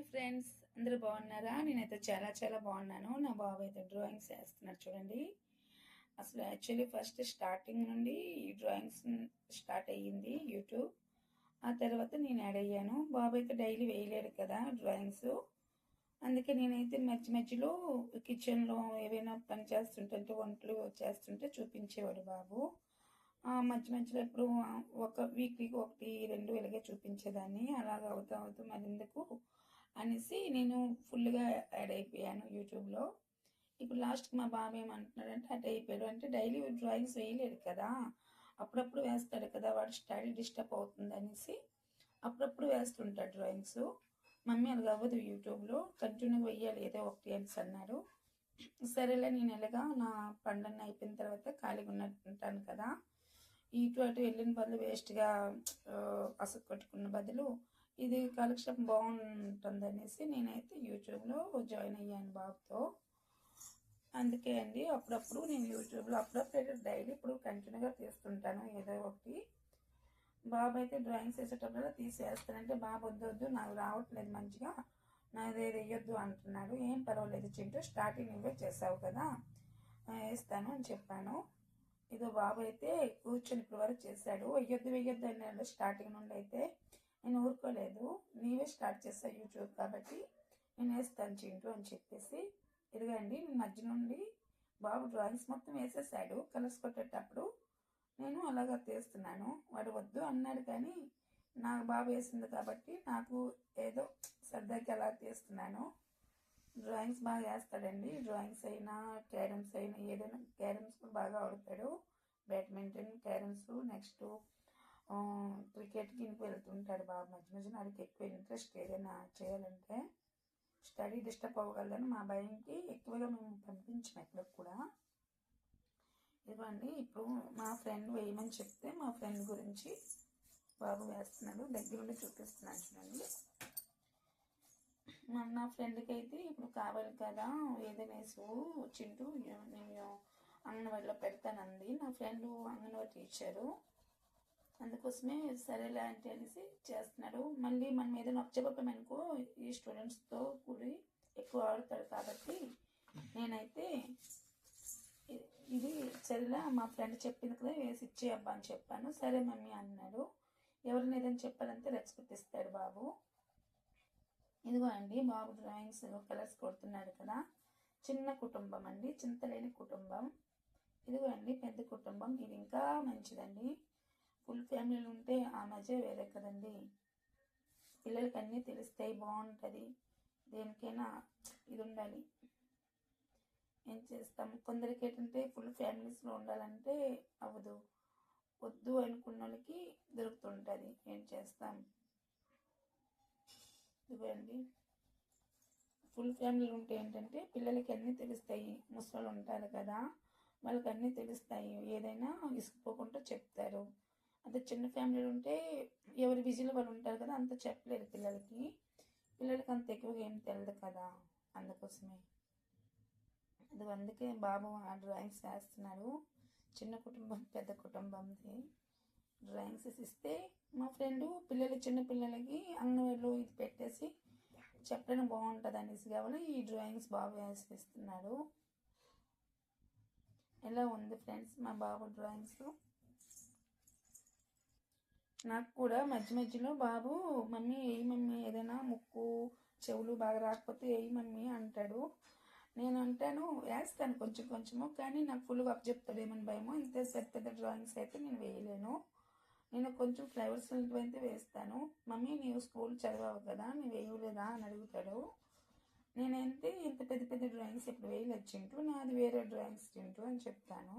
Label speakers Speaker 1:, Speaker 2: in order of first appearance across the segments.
Speaker 1: Hi friends అందరూ బాగున్నారా? నేనైతే చాలా చాలా బాగున్నాను. నా బాబు అయితే డ్రాయింగ్స్ వేస్తున్నారు చూడండి. అసలు యాక్చువల్లీ ఫస్ట్ స్టార్టింగ్ నుండి ఈ డ్రాయింగ్స్ స్టార్ట్ అయ్యింది యూట్యూబ్. ఆ తర్వాత నేను యాడ్ అయ్యాను. బాబు అయితే డైలీ వేయలేడు కదా డ్రాయింగ్స్. అందుకే నేనైతే మధ్య మధ్యలో కిచెన్లో ఏవైనా పని చేస్తుంటే వంటలు చేస్తుంటే చూపించేవాడు బాబు. మధ్య మధ్యలో ఎప్పుడు ఒక వీక్లీకి ఒకటి రెండు ఇలాగే చూపించేదాన్ని. అలాగ అవుతూ అవుతూ మరి ఎందుకు? అనేసి నేను ఫుల్గా యాడ్ అయిపోయాను యూట్యూబ్లో. ఇప్పుడు లాస్ట్కి మా బాబు ఏమంటున్నాడంటే అట్ అయిపోయాడు అంటే డైలీ డ్రాయింగ్స్ వేయలేడు కదా అప్పుడప్పుడు వేస్తాడు కదా వాడు స్టడీ డిస్టర్బ్ అవుతుంది అనేసి అప్పుడప్పుడు వేస్తుంటాడు డ్రాయింగ్స్. మమ్మీ అది అవ్వదు యూట్యూబ్లో కంటిన్యూగా వెయ్యాలి ఏదో ఒకటి అనేసి అన్నారు. సరేలే నేను ఎలాగా నా పండుగ అయిపోయిన తర్వాత ఖాళీగా ఉన్నట్టుంటాను కదా ఇటు అటు వెళ్ళిన బదులు వేస్ట్గా అసలు కొట్టుకున్న బదులు ఇది కాలక్షేపం బాగుంటుంది అనేసి నేనైతే యూట్యూబ్లో జాయిన్ అయ్యాను బాబుతో. అందుకే అండి అప్పుడప్పుడు నేను యూట్యూబ్లో అప్పుడప్పుడు డైలీ ఇప్పుడు కంటిన్యూగా తీస్తుంటాను ఏదో ఒకటి. బాబు అయితే డ్రాయింగ్స్ వేసేటప్పుడు తీసేస్తానంటే బాబు వద్దు వద్దు నాకు రావట్లేదు మంచిగా నాది వేయొద్దు అంటున్నాడు. ఏం పర్వాలేదు చింటూ స్టార్టింగ్ నువ్వే చేసావు కదా వేస్తాను అని చెప్పాను. ఇదో బాబు అయితే కూర్చొని ఇప్పుడు వరకు చేశాడు. వెయ్యొద్దు వెయ్యొద్దు అన్నాడు స్టార్టింగ్ నుండి అయితే. నేను ఊరుకోలేదు. నీవే స్టార్ట్ చేస్తా యూట్యూబ్ కాబట్టి నేను వేస్తాను చింటూ అని చెప్పేసి. ఇదిగండి మధ్య నుండి బాబు డ్రాయింగ్స్ మొత్తం వేసేసాడు కలర్స్ కొట్టేటప్పుడు. నేను అలాగా తీస్తున్నాను. వాడు వద్దు అన్నాడు కానీ నాకు బాబు వేసింది కాబట్టి నాకు ఏదో సరదాకి అలా తీస్తున్నాను. డ్రాయింగ్స్ బాగా వేస్తాడండి. డ్రాయింగ్స్ అయినా క్యారమ్స్ అయినా ఏదైనా క్యారమ్స్ కూడా బాగా ఆడుతాడు. బ్యాడ్మింటన్ క్యారమ్స్ నెక్స్ట్ క్రికెట్కి వెళ్తుంటాడు బాబు. మధ్య మధ్యన వాడికి ఎక్కువ ఇంట్రెస్ట్ ఏదైనా చేయాలంటే స్టడీ డిస్టర్బ్ అవ్వగలని. మా భయంకి ఎక్కువగా మేము పంపించాం ఎక్కడికి కూడా. ఇవ్వండి ఇప్పుడు మా ఫ్రెండ్ వేయమని చెప్తే మా ఫ్రెండ్ గురించి బాబు వేస్తున్నాడు. దగ్గరుండి చూపిస్తున్నాను చూడండి. మా నా ఫ్రెండ్కి అయితే ఇప్పుడు కావాలి కదా ఏదైనా వేసు చింటూ నేను అంగన్వాడిలో పెడతానంది. నా ఫ్రెండ్ అంగన్వాడి టీచరు. అందుకోసమే సరేలే అంటే అనేసి చేస్తున్నాడు. మళ్ళీ మనం ఏదైనా నొప్పచెప్పమనుకో ఈ స్టూడెంట్స్తో కూడి ఎక్కువ ఆడుతాడు కాబట్టి నేనైతే ఇది సరేలే మా ఫ్రెండ్ చెప్పింది కదా వేసి ఇచ్చేయబ్బా అని చెప్పాను. సరే మమ్మీ అన్నాడు. ఎవరిని ఏదైనా చెప్పాలంటే రెస్పెక్ట్ ఇస్తాడు బాబు. ఇదిగో అండి బాబు డ్రాయింగ్స్ కలర్స్ కొడుతున్నాడు కదా. చిన్న కుటుంబం అండి చింతలేని కుటుంబం. ఇదిగో అండి పెద్ద కుటుంబం. ఇది ఇంకా మంచిదండి. ఫుల్ ఫ్యామిలీలు ఉంటే ఆ మధ్య వేరే కదండి. పిల్లలకి అన్నీ తెలుస్తాయి బాగుంటుంది. దేనికైనా ఇది ఉండాలి ఏం చేస్తాం? కొందరికి ఏంటంటే ఫుల్ ఫ్యామిలీస్లో ఉండాలంటే అవ్వదు. వద్దు అనుకున్న వాళ్ళకి దొరుకుతుంటుంది. ఏం చేస్తాం? ఇవ్వండి ఫుల్ ఫ్యామిలీలు ఉంటే ఏంటంటే పిల్లలకి అన్నీ తెలుస్తాయి. ముసలు ఉంటారు కదా వాళ్ళకి అన్నీ తెలుస్తాయి. ఏదైనా ఇసుకుపోకుండా చెప్తారు. అదే చిన్న ఫ్యామిలీలు ఉంటే ఎవరి బిజీలో వాళ్ళు ఉంటారు కదా అంత చెప్పలేరు పిల్లలకి. పిల్లలకి అంత ఎక్కువగా ఏం తెలియదు కదా అందుకోసమే. అది అందుకే బాబు ఆ డ్రాయింగ్స్ వేస్తున్నాడు. చిన్న కుటుంబం పెద్ద కుటుంబంది. డ్రాయింగ్స్ ఇస్తే మా ఫ్రెండు పిల్లలు చిన్న పిల్లలకి అంగన్వాడిలో ఇది పెట్టేసి చెప్పడం బాగుంటుంది అనేసి కావాలి ఈ డ్రాయింగ్స్ బాగా వేసిస్తున్నాడు ఎలా ఉంది ఫ్రెండ్స్ మా బాబు డ్రాయింగ్స్? నాకు కూడా మధ్య మధ్యలో బాబు మమ్మీ ఏ మమ్మీ ఏదైనా ముక్కు చెవులు బాగా రాకపోతే ఏయి మమ్మీ అంటాడు. నేను అంటాను వేస్తాను కొంచెం కొంచెము కానీ నాకు ఫుల్గా వర్క్ చెప్తాడేమని భయమో ఇంత పెద్ద పెద్ద డ్రాయింగ్స్ అయితే నేను వేయలేను. నేను కొంచెం ఫ్లవర్స్ అయితే వేస్తాను. మమ్మీ నీవు స్కూల్ చదివావు కదా నేను వేయలేదా? అని అడుగుతాడు. నేనైతే ఇంత పెద్ద పెద్ద డ్రాయింగ్స్ ఇప్పుడు వేయలేదు చింటూ నాది వేరే డ్రాయింగ్స్ చింటూ అని చెప్తాను.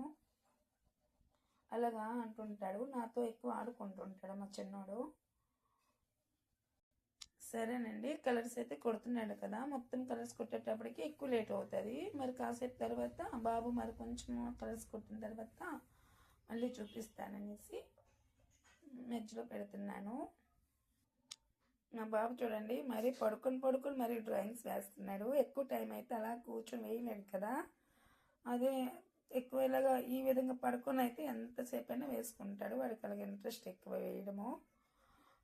Speaker 1: అలాగా అంటుంటాడు. నాతో ఎక్కువ ఆడుకుంటుంటాడు మా చిన్నోడు. సరేనండి. కలర్స్ అయితే కొడుతున్నాడు కదా. మొత్తం కలర్స్ కొట్టేటప్పటికి ఎక్కువ లేట్ అవుతుంది. మరి కాసేపు తర్వాత బాబు మరి కొంచెం కలర్స్ కొట్టిన తర్వాత మళ్ళీ చూపిస్తాననేసి మధ్యలో పెడుతున్నాను. మా బాబు చూడండి మరి పడుకొని పడుకొని మరి డ్రాయింగ్స్ వేస్తున్నాడు. ఎక్కువ టైం అయితే అలా కూర్చొని వేయలేడు కదా. అదే ఎక్కువ ఇలాగా ఈ విధంగా పడుకొని అయితే ఎంతసేపు అయినా వేసుకుంటాడు. వాడికి అలాగే ఇంట్రెస్ట్ ఎక్కువ వేయడము.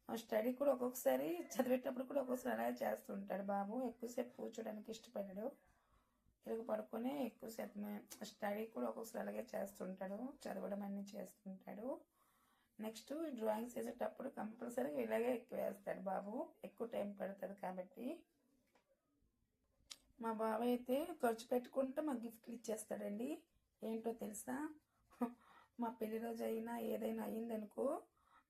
Speaker 1: స్టడీ కూడా ఒక్కొక్కసారి చదివేటప్పుడు కూడా ఒక్కొక్కసారి అలాగే చేస్తుంటాడు బాబు. ఎక్కువసేపు కూర్చోడానికి ఇష్టపడాడు. ఇలాగ పడుకొని ఎక్కువసేపు స్టడీ కూడా ఒక్కొక్కసారి అలాగే చేస్తుంటాడు చదవడం అన్నీ చేస్తుంటాడు నెక్స్ట్ డ్రాయింగ్స్ వేసేటప్పుడు కంపల్సరీగా ఇలాగే ఎక్కువ వేస్తాడు బాబు. ఎక్కువ టైం పడుతుంది కాబట్టి. మా బాబు అయితే ఖర్చు పెట్టుకుంటూ మాకు గిఫ్ట్లు ఇచ్చేస్తాడండి. ఏంటో తెలుసా? మా పెళ్ళి రోజు అయినా ఏదైనా అయ్యిందనుకో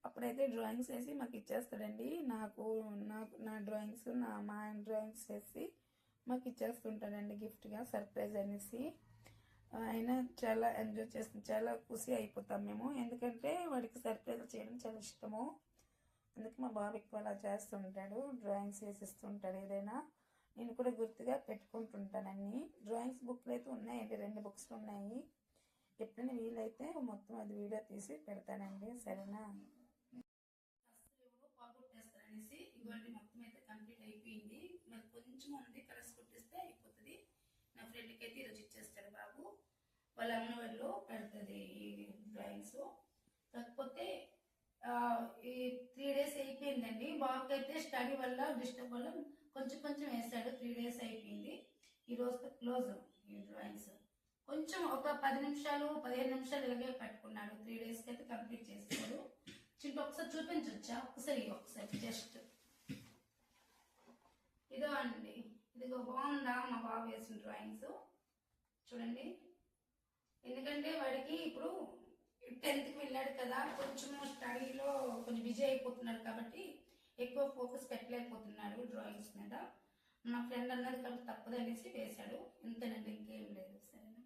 Speaker 1: అప్పుడైతే డ్రాయింగ్స్ వేసి మాకు ఇచ్చేస్తాడండి. నాకు నాకు నా డ్రాయింగ్స్ నా మా ఆయన డ్రాయింగ్స్ వేసి మాకు ఇచ్చేస్తుంటాడండి గిఫ్ట్గా సర్ప్రైజ్ అనేసి. ఆయన చాలా ఎంజాయ్ చేస్తుంది చాలా ఖుషి అయిపోతాం మేము. ఎందుకంటే వాడికి సర్ప్రైజ్ చేయడం చాలా ఇష్టము. అందుకే మా బాబు ఎక్కువ అలా చేస్తుంటాడు డ్రాయింగ్స్ వేసిస్తుంటాడు ఏదైనా. నేను కూడా గుర్తుగా పెట్టుకుంటుంటాను అన్ని డ్రాయింగ్స్ బుక్లు అయితే ఉన్నాయండి రెండు బుక్స్ ఉన్నాయి. ఎప్పుడైనా వీలైతే మొత్తం అది వీడియో తీసి పెడతానండి సరేనా? అనేసి ఇవాళ మొత్తం అయితే కంప్లీట్ అయిపోయింది. మరి కొంచెం ఉంది కలర్స్ కొట్టిస్తే అయిపోతుంది. నా ఫ్రెండ్కి అయితే ఈరోజు ఇచ్చేస్తాడు బాబు. వాళ్ళ అంగన్వాడిలో పెడుతుంది ఈ డ్రాయింగ్స్. కాకపోతే ఈ త్రీ డేస్ అయిపోయిందండి. బాబుకి అయితే స్టడీ వల్ల డిస్టర్బ్ వల్ల కొంచెం కొంచెం వేసాడు. త్రీ డేస్ అయిపోయింది. ఈ రోజుతో క్లోజ్ ఈ డ్రాయింగ్స్. కొంచెం ఒక పది నిమిషాలు పదిహేను నిమిషాలు ఇలాగే పెట్టుకున్నాడు. త్రీ డేస్కి అయితే కంప్లీట్ చేస్తాడు చింటూ ఒకసారి చూపించవచ్చా ఒకసారి ఒకసారి జస్ట్. ఇదో అండి. ఇదిగో బాగుందా? మా బాబు వేసిన డ్రాయింగ్స్. చూడండి. ఎందుకంటే వాడికి ఇప్పుడు టెన్త్కి వెళ్ళాడు కదా. కొంచెం స్టడీలో కొంచెం బిజీ అయిపోతున్నాడు కాబట్టి ఎక్కువ ఫోకస్ పెట్టలేకపోతున్నాడు డ్రాయింగ్స్ మీద. నా ఫ్రెండ్ అన్నది కాబట్టి తప్పదనేసి వేశాడు. ఇంతేనండి ఇంకేం లేదు. సరేనా?